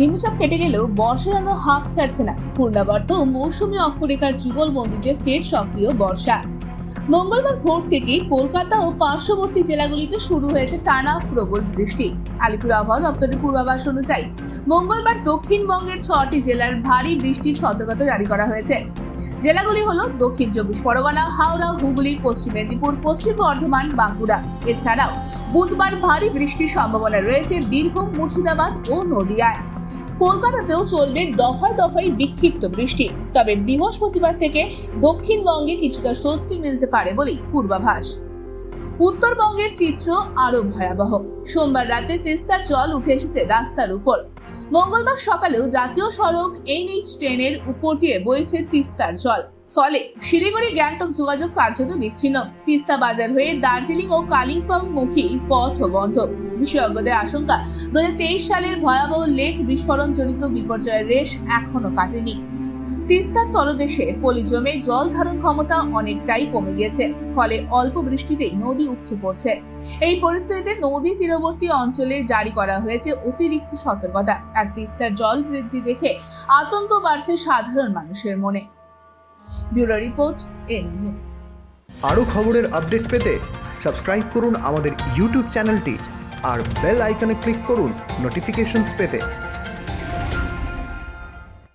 নিম্নচাপ কেটে গেলেও বর্ষা যেন হাফ ছাড়ছে না। পূর্ণাবর্ত মৌসুমি অক্ষরেখার যুগল বন্দীতে ফের সক্রিয় বর্ষা। মঙ্গলবার ভোর থেকে কলকাতা ও পার্শ্ববর্তী জেলাগুলিতে শুরু হয়েছে টানা প্রবল বৃষ্টি। আলিপুর আবহাওয়া দপ্তরের পূর্বাভাস অনুযায়ী মঙ্গলবার দক্ষিণবঙ্গের ছটি জেলার ভারী বৃষ্টির সতর্কতা জারি করা হয়েছে। জেলাগুলি হলো দক্ষিণ চব্বিশ পরগনা, হাওড়া, হুগলি, পশ্চিম মেদিনীপুর, পশ্চিম বর্ধমান, বাঁকুড়া। এছাড়াও বুধবার ভারী বৃষ্টির সম্ভাবনা রয়েছে বীরভূম, মুর্শিদাবাদ ও নদিয়ায়। কলকাতাতেও চলবে দফায় দফায় বিক্ষিপ্ত বৃষ্টি। তবে বৃহস্পতিবার থেকে দক্ষিণবঙ্গে কিছুটা স্বস্তি মিলতে পারে বলেই পূর্বাভাস। উত্তরবঙ্গের চিত্র আরও ভয়াবহ। সোমবার রাতে তেস্তার জল উঠে এসেছে রাস্তার উপর। মঙ্গলবার সকালেও জাতীয় সড়ক এনএইচ ট্রেনের উপর দিয়ে বইছে তিস্তার জল। ফলে শিলিগুড়ি গ্যাংটক যোগাযোগ কার্যত বিচ্ছিন্ন। তিস্তা বাজার হয়ে দার্জিলিং ও কালিম্পং মুখী পথ বন্ধ। বিশেষজ্ঞদের আশঙ্কা দু হাজার তেইশ সালের ভয়াবহ লেক বিস্ফোরণ জনিত বিপর্যয়ের রেশ এখনও কাটেনি। তিস্তার তলদেশে পলি জমে জল ধারণ ক্ষমতা অনেকটাই কমে গিয়েছে, ফলে অল্প বৃষ্টিতেই নদী উপচে পড়ছে। এই পরিস্থিতিতে নদী তীরবর্তী অঞ্চলে জারি করা হয়েছে অতিরিক্ত সতর্কতা, আর তিস্তার জল বৃদ্ধি দেখে আতঙ্ক বাড়ছে সাধারণ মানুষের মনে। Bureau report N news. আরও খবরের আপডেট পেতে সাবস্ক্রাইব করুন আমাদের ইউটিউব চ্যানেলটি, আর বেল আইকনে ক্লিক করুন নোটিফিকেশনস পেতে।